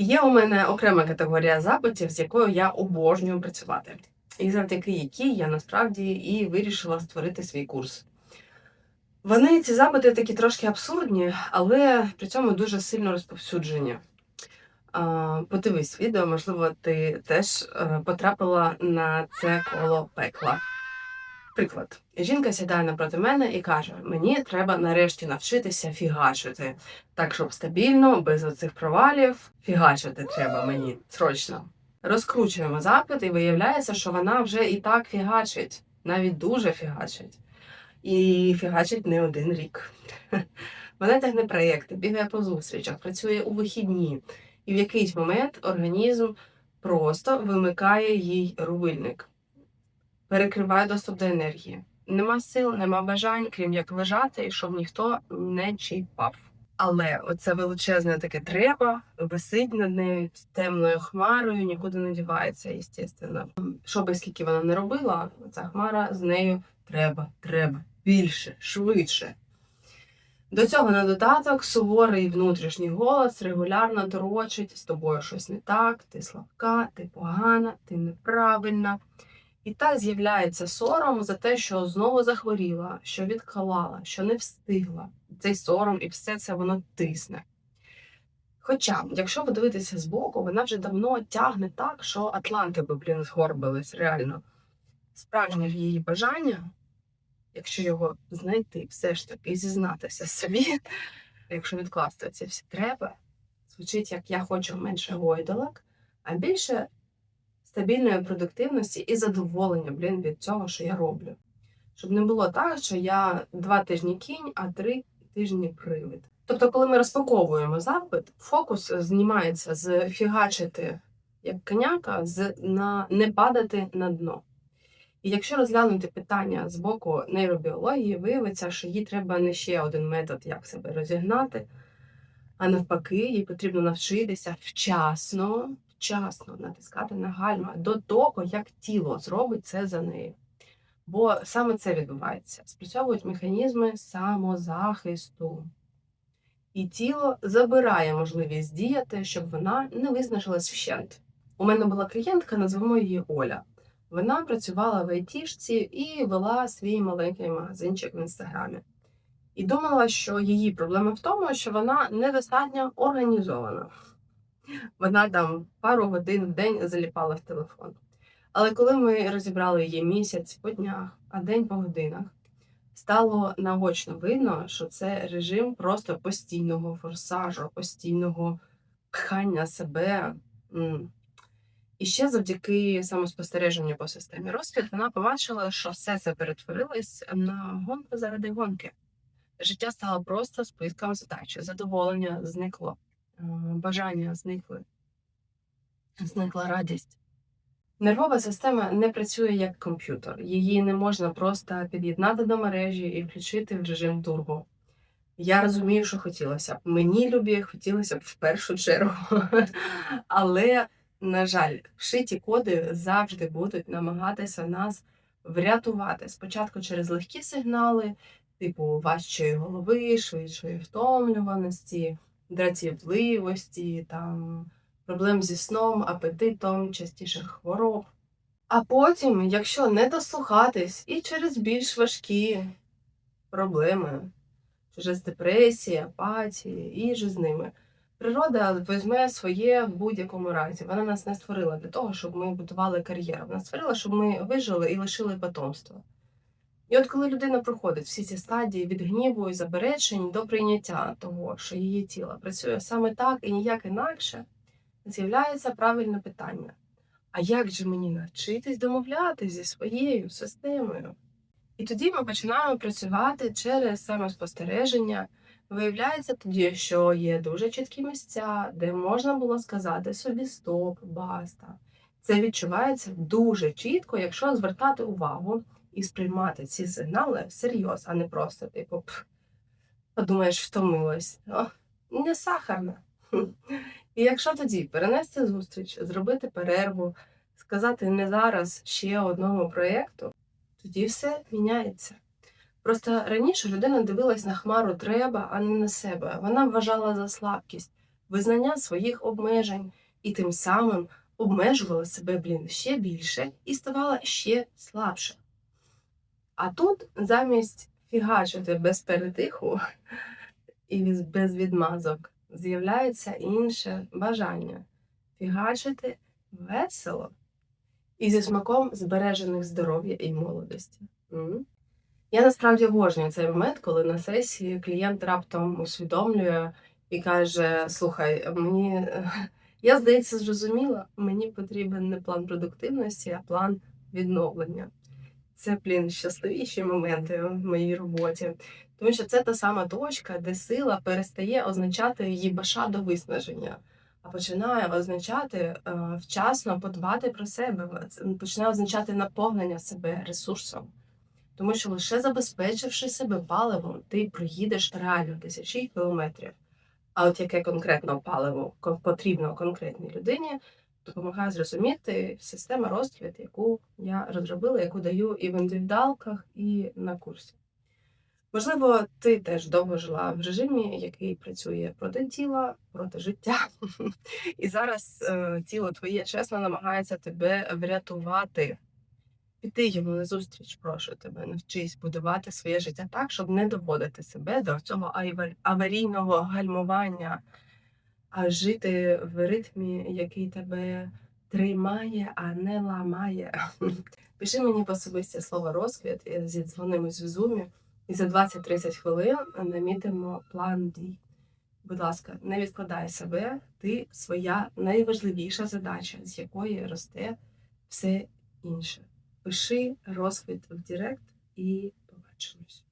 Є у мене окрема категорія запитів, з якою я обожнюю працювати, і завдяки якій я насправді і вирішила створити свій курс. Вони ці запити такі трошки абсурдні, але при цьому дуже сильно розповсюджені. Подивись відео, можливо, ти теж е, потрапила на це коло пекла. Приклад, жінка сідає напроти мене і каже: Мені треба нарешті навчитися фігачити. Так, щоб стабільно, без оцих провалів, фігачити треба мені срочно. Розкручуємо запит, і виявляється, що вона вже і так фігачить, навіть дуже фігачить. І фігачить не один рік. Вона тягне проєкти, бігає по зустрічах, працює у вихідні, і в якийсь момент організм просто вимикає їй рубильник, перекриває доступ до енергії. Нема сил, нема бажань, крім як лежати, і щоб ніхто не чіпав. Але оце величезне таке треба висить над нею з темною хмарою, нікуди не дівається, звісно. Що би скільки вона не робила, ця хмара з нею треба, треба більше, швидше. До цього на додаток суворий внутрішній голос регулярно торочить з тобою щось не так, ти слабка, ти погана, ти неправильна. І так з'являється сором за те, що знову захворіла, що відклала, що не встигла. Цей сором і все це воно тисне. Хоча, якщо подивитися збоку, вона вже давно тягне так, що Атланти би, блін, згорбились, реально. Справжнє її бажання, якщо його знайти, все ж таки, зізнатися собі, якщо відкласти ці всі треба, звучить як я хочу менше гойдалок, а більше стабільної продуктивності і задоволення, блін, від цього, що я роблю. Щоб не було так, що я два тижні кінь, а три тижні привид. Тобто, коли ми розпаковуємо запит, фокус знімається з фігачити як коняка, з на не падати на дно. І якщо розглянути питання з боку нейробіології, виявиться, що їй треба не ще один метод, як себе розігнати, а навпаки, їй потрібно навчитися вчасно, вчасно натискати на гальма до того, як тіло зробить це за нею. Бо саме це відбувається. Спрацьовують механізми самозахисту. І тіло забирає можливість діяти, щоб вона не визнажилась вщент. У мене була клієнтка, назвемо її Оля. Вона працювала в айтішці і вела свій маленький магазинчик в інстаграмі. І думала, що її проблема в тому, що вона недостатньо організована. Вона там пару годин в день заліпала в телефон. Але коли ми розібрали її місяць по днях, а день по годинах, стало наочно видно, що це режим просто постійного форсажу, постійного пхання себе. І ще завдяки самоспостереженню по системі розквіт вона побачила, що все це перетворилось на гонку заради гонки. Життя стало просто списком задач, задоволення зникло, бажання зникли, зникла радість. Нервова система не працює як комп'ютер. Її не можна просто під'єднати до мережі і включити в режим турбо. Я розумію, що хотілося б. Мені любі хотілося б в першу чергу. Але, на жаль, вшиті коди завжди будуть намагатися нас врятувати. Спочатку через легкі сигнали, типу важчої голови, швидшої втомлюваності, дратівливості, там проблем зі сном, апетитом, частіших хвороб. А потім, якщо не дослухатись, і через більш важкі проблеми, через депресії, апатії, і ж з ними. Природа візьме своє в будь-якому разі. Вона нас не створила для того, щоб ми будували кар'єру. Вона створила, щоб ми вижили і лишили потомство. І от коли людина проходить всі ці стадії від гніву і заперечень до прийняття того, що її тіло працює саме так і ніяк інакше, з'являється правильне питання: а як же мені навчитись домовлятися зі своєю системою? І тоді ми починаємо працювати через самоспостереження. Виявляється тоді, що є дуже чіткі місця, де можна було сказати собі стоп, баста. Це відчувається дуже чітко, якщо звертати увагу і сприймати ці сигнали всерйоз, а не просто, типу, «Пф, подумаєш, втомилась. О, не сахарна. І якщо тоді перенести зустріч, зробити перерву, сказати не зараз ще одному проєкту, тоді все міняється. Просто раніше людина дивилась на хмару треба, а не на себе. Вона вважала за слабкість. визнання своїх обмежень і тим самим обмежувала себе, блін, ще більше і ставала ще слабше. А тут замість фігачити без перетиху і без відмазок з'являється інше бажання фігачити весело і зі смаком збережених здоров'я і молодості. Я насправді обожнюю цей момент, коли на сесії клієнт раптом усвідомлює і каже: Слухай, мені я здається зрозуміла, мені потрібен не план продуктивності, а план відновлення. Це, блін, щасливіші моменти в моїй роботі. Тому що це та сама точка, де сила перестає означати їбаша до виснаження, а починає означати е, вчасно подбати про себе, починає означати наповнення себе ресурсом. Тому що лише забезпечивши себе паливом, ти проїдеш реально тисячі кілометрів. А от яке конкретно паливо потрібно конкретній людині, допомагає зрозуміти система розквіт, яку я розробила, яку даю і в індивідуалках, і на курсі. Можливо, ти теж довго жила в режимі, який працює проти тіла, проти життя. І зараз е, тіло твоє чесно намагається тебе врятувати. Піти йому на зустріч, прошу тебе, навчись будувати своє життя так, щоб не доводити себе до цього аварійного гальмування, а жити в ритмі, який тебе тримає, а не ламає. Пиши мені по особисті слово розквіт, зідзвонимось в зумі, і за 20-30 хвилин намітимо план дій. Будь ласка, не відкладай себе, ти своя найважливіша задача, з якої росте все інше. Пиши розквіт в Директ і побачимось.